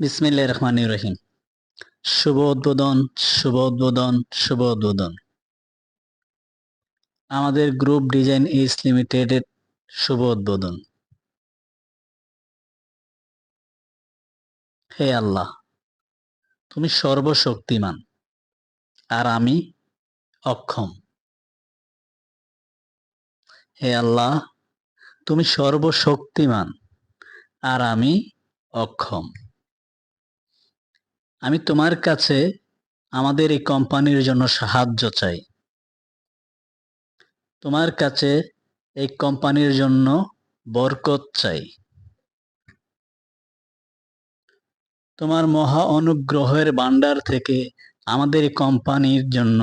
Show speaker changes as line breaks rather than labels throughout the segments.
বিসমিল্লাহ রহমান রহিম। শুভ উদ্বোধন শুভ উদ্বোধন শুভ উদ্বোধন। আমাদের গ্রুপ ডিজাইন ইস লিমিটেডের শুভ উদ্বোধন। হে আল্লাহ, তুমি সর্বশক্তিমান আর আমি অক্ষম। হে আল্লাহ, তুমি সর্বশক্তিমান আর আমি অক্ষম। আমি তোমার কাছে আমাদের এই কোম্পানির জন্য সাহায্য চাই। তোমার কাছে এই কোম্পানির জন্য বরকত চাই। তোমার মহা অনুগ্রহের ভান্ডার থেকে আমাদের কোম্পানির জন্য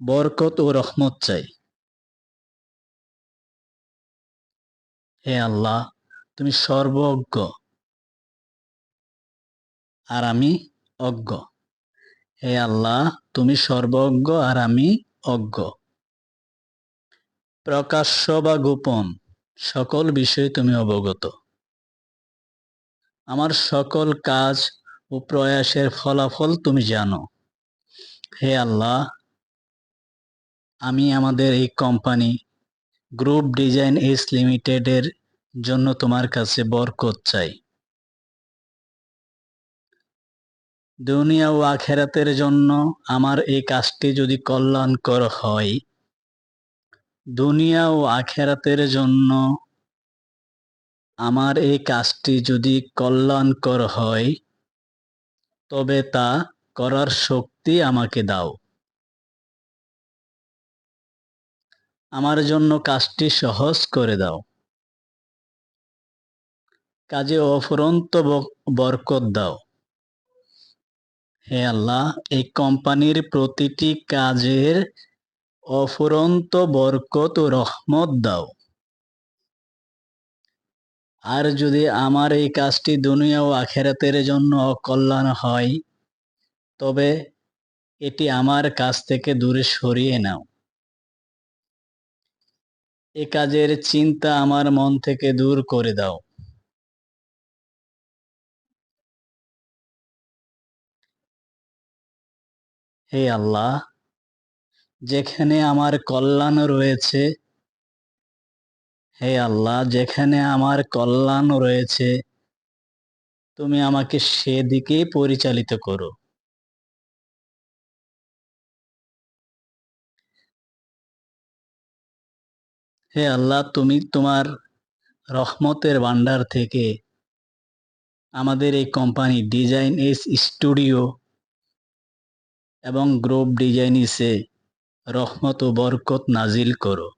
বরকত ও রহমত চাই। হে আল্লাহ, তুমি সর্বজ্ঞ। আর আমি অজ্ঞ। হে আল্লাহ, তুমি সর্বজ্ঞ আর আমি অজ্ঞ। প্রকাশ্য বা গোপন, সকল বিষয়ে তুমি অবগত। আমার সকল কাজ ও প্রয়াসের ফলাফল তুমি জানো। হে আল্লাহ, আমি আমাদের এই কোম্পানি, গ্রুপ ডিজাইন এস লিমিটেডের জন্য তোমার কাছে বরকত চাই। দুনিয়া ও আখেরাতের জন্য আমার এই কাজটি যদি কল্যাণকর হয়, দুনিয়া ও আখেরাতের জন্য আমার এই কাজটি যদি কল্যাণকর হয়, তবে তা করার শক্তি আমাকে দাও। আমার জন্য কাজটি সহজ করে দাও। কাজে অফুরন্ত বরকত দাও। হে আল্লাহ এই কোম্পানির প্রতিটি কাজের অফুরন্ত বরকত ও রহমত দাও। আর যদি আমার এই কাজটি দুনিয়া ও আখেরাতের জন্য অকল্যাণ হয়, তবে এটি আমার কাছ থেকে দূরে সরিয়ে নাও। এ কাজের চিন্তা আমার মন থেকে দূর করে দাও। হে আল্লাহ, যেখানে আমার কল্যাণ রয়েছে, হে আল্লাহ, যেখানে আমার কল্যাণ রয়েছে, তুমি আমাকে সেদিকেই পরিচালিত করো। হে আল্লাহ, তুমি তোমার রহমতের ভান্ডার থেকে আমাদের এই কোম্পানি ডিজাইন এস স্টুডিও এবং গ্রুপ ডিজাইনিসে রহমত ও বরকত নাজিল করো।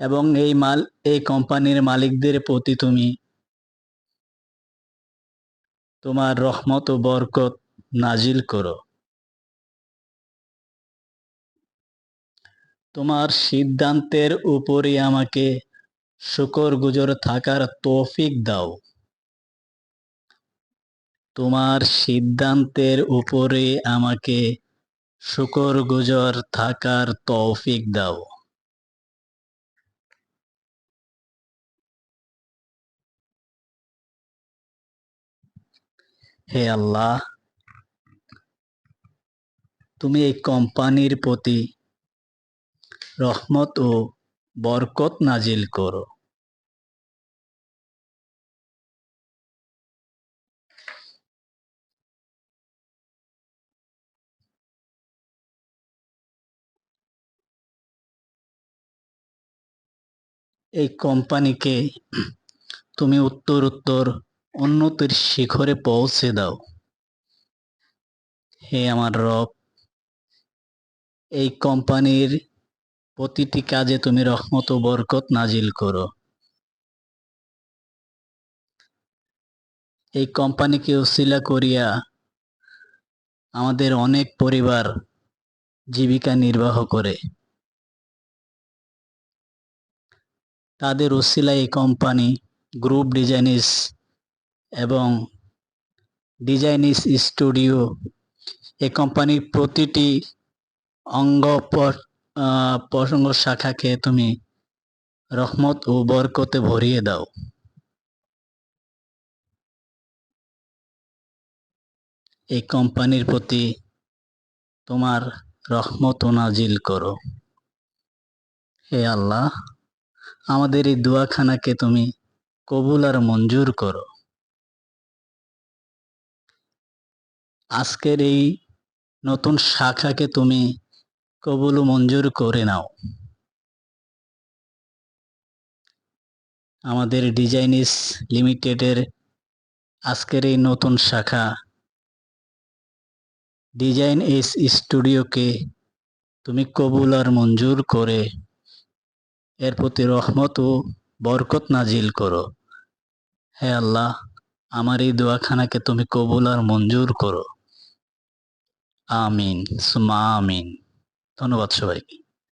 এবং এই মাল, এই কোম্পানির মালিকদের প্রতি তুমি তোমার রহমত ও বরকত নাজিল করো। তোমার সিদ্ধান্তের উপরই আমাকে শুকর গুজর থাকার তৌফিক দাও। তোমার সিদ্ধান্তের উপরে আমাকে শুকর গুজর থাকার তৌফিক দাও। হে আল্লাহ, তুমি এই কোম্পানির প্রতি রহমত ও বরকত নাজিল করো। এই কোম্পানিকে তুমি উত্তর উত্তর উন্নতির শিখরে পৌঁছে দাও। হে আমার রব, এই কোম্পানির প্রতিটি কাজে তুমি রহমত ও বরকত নাজিল করো। এই কোম্পানিকে উসিলা করিয়া আমাদের অনেক পরিবার জীবিকা নির্বাহ করে। তাদের উসিলা এই কোম্পানি গ্রুপ ডিজাইনিস এবং ডিজাইনিস স্টুডিও এই কোম্পানির প্রতিটি অঙ্গ প্রসঙ্গ শাখাকে তুমি রহমত ও বরকতে ভরিয়ে দাও। এই কোম্পানির প্রতি তোমার রহমত নাজিল করো। হে আল্লাহ আমাদের এই দোয়াখানাকে তুমি কবুল আর মঞ্জুর করো। আজকের এই নতুন শাখাকে তুমি কবুল মঞ্জুর করে নাও। আমাদের ডিজাইনিস লিমিটেডের আজকের এই নতুন শাখা ডিজাইন এস স্টুডিওকে তুমি কবুল আর মঞ্জুর করে এর প্রতি রহমত ও বরকত নাজিল করো। হে আল্লাহ, আমার এই দোয়াখানাকে তুমি কবুল আর মঞ্জুর করো। আমিন সুমা আমিন। ধন্যবাদ সবাইকে।